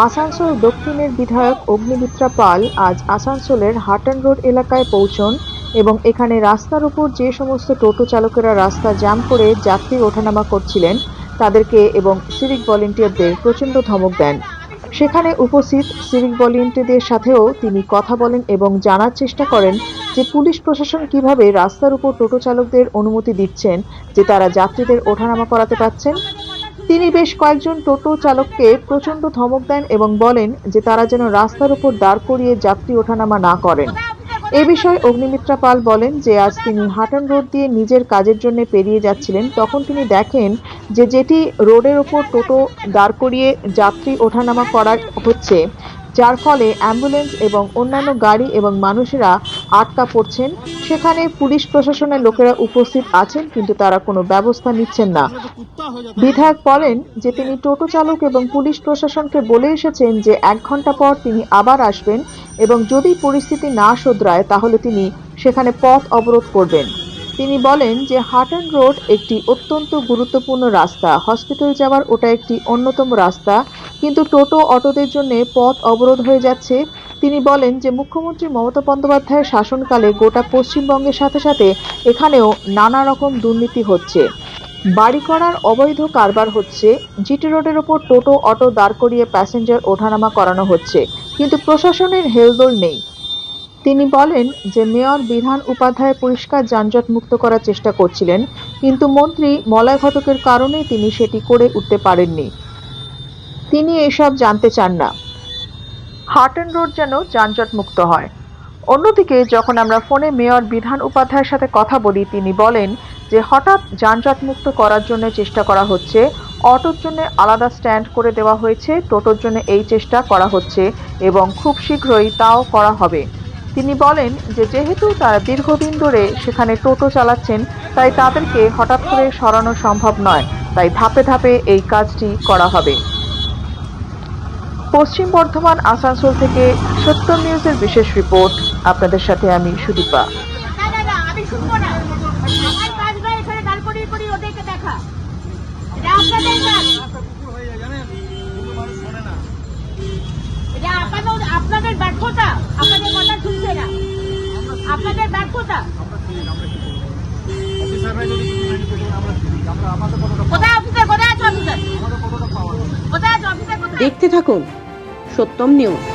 আসানসোল দক্ষিণের বিধায়ক অগ্নিমিত্রা পাল আজ আসানসোলের হাটন রোড এলাকায় পৌঁছন এবং এখানে রাস্তার উপর যে সমস্ত টোটো চালকেরা রাস্তা জ্যাম করে যাত্রী ওঠানামা করছিলেন, তাদেরকে এবং সিভিক ভলেন্টিয়ারদের প্রচণ্ড ধমক দেন। সেখানে উপস্থিত সিভিক ভলেন্টিয়ারদের সাথেও তিনি কথা বলেন এবং জানার চেষ্টা করেন যে পুলিশ প্রশাসন কীভাবে রাস্তার উপর টোটো চালকদের অনুমতি দিচ্ছেন, যে তারা যাত্রীদের ওঠানামা করাতে পারছেন। তিনি বেশ কয়েকজন টোটো চালককে প্রচণ্ড ধমক দেন এবং বলেন যে তারা যেন রাস্তার উপর দাঁড় করিয়ে যাত্রী ওঠানামা না করেন। এ বিষয়ে অগ্নিমিত্রা পাল বলেন যে আজ তিনি হাটন রোড দিয়ে নিজের কাজের জন্য পেরিয়ে যাচ্ছিলেন। তখন তিনি দেখেন যে যেটি রোডের ওপর টোটো দাঁড় করিয়ে যাত্রী ওঠানামা করা হচ্ছে। যার ফলে অ্যাম্বুলেন্স এবং অন্যান্য গাড়ি এবং মানুষেরা আটকা পড়ছেন। সেখানে পুলিশ প্রশাসনের লোকেরা উপস্থিত আছেন, কিন্তু তারা কোনো ব্যবস্থা নিচ্ছেন না। বিধায়ক বলেন যে, তিনি টোটো চালক এবং পুলিশ প্রশাসনকে বলে এসেছেন যে, এক ঘণ্টা পর তিনি আবার আসবেন এবং যদি পরিস্থিতি না শোধরায়, তাহলে তিনি সেখানে পথ অবরোধ করবেন। তিনি বলেন যে হাটন রোড একটি অত্যন্ত গুরুত্বপূর্ণ রাস্তা। হসপিটাল যাওয়ার ওটা একটি অন্যতম রাস্তা। কিন্তু টোটো অটোদের জন্য পথ অবরোধ হয়ে যাচ্ছে। তিনি বলেন যে, মুখ্যমন্ত্রী মমতা বন্দ্যোপাধ্যায়ের শাসনকালে গোটা পশ্চিমবঙ্গের সাথে সাথে এখানেও নানা রকম দুর্নীতি হচ্ছে। বাড়ি করার অবৈধ কারবার হচ্ছে। জিটি রোডের ওপর টোটো, অটো দাঁড় করিয়ে প্যাসেঞ্জার ওঠানামা করানো হচ্ছে। কিন্তু প্রশাসনের হেলদোল নেই। তিনি বলেন যে, মেয়র বিধান উপাধ্যায় পরিষ্কার যানজট মুক্ত করার চেষ্টা করছিলেন, কিন্তু মন্ত্রী মলয় ঘটকের কারণে তিনি সেটি করে উঠতে পারেননি। তিনি এসব জানতে চান না। হাটন রোড যেন যানজট মুক্ত হয়। অন্যদিকে যখন আমরা ফোনে মেয়র বিধান উপাধ্যায়ের সাথে কথা বলি, তিনি বলেন যে হঠাৎ যানজট মুক্ত করার জন্য চেষ্টা করা হচ্ছে, অটোর জন্য আলাদা স্ট্যান্ড করে দেওয়া হয়েছে, টোটোর জন্য এই চেষ্টা করা হচ্ছে এবং খুব শীঘ্রই তাও করা হবে। তিনি বলেন যে যেহেতু তারা দীর্ঘদিন ধরে সেখানে টোটো চালাচ্ছেন, তাই তাদেরকে হঠাৎ করে সরানো সম্ভব নয়। তাই ধাপে ধাপে এই কাজটি করা হবে। পশ্চিম বর্ধমান আসানসোল থেকে সত্য নিউজের বিশেষ রিপোর্ট। আপনাদের সাথে আমি সুদীপা। না না না আমি আমার কাজ নয় এখানে দাঁড় করিয়ে করিয়ে ওদেরকে দেখা। এটা আপনাদের আপনাদের আপনাদের ব্যর্থতা। আপনাদের কথা শুনছে না। আপনাদের ব্যর্থতা। দেখতে থাকুন। সত্যম নিউজ।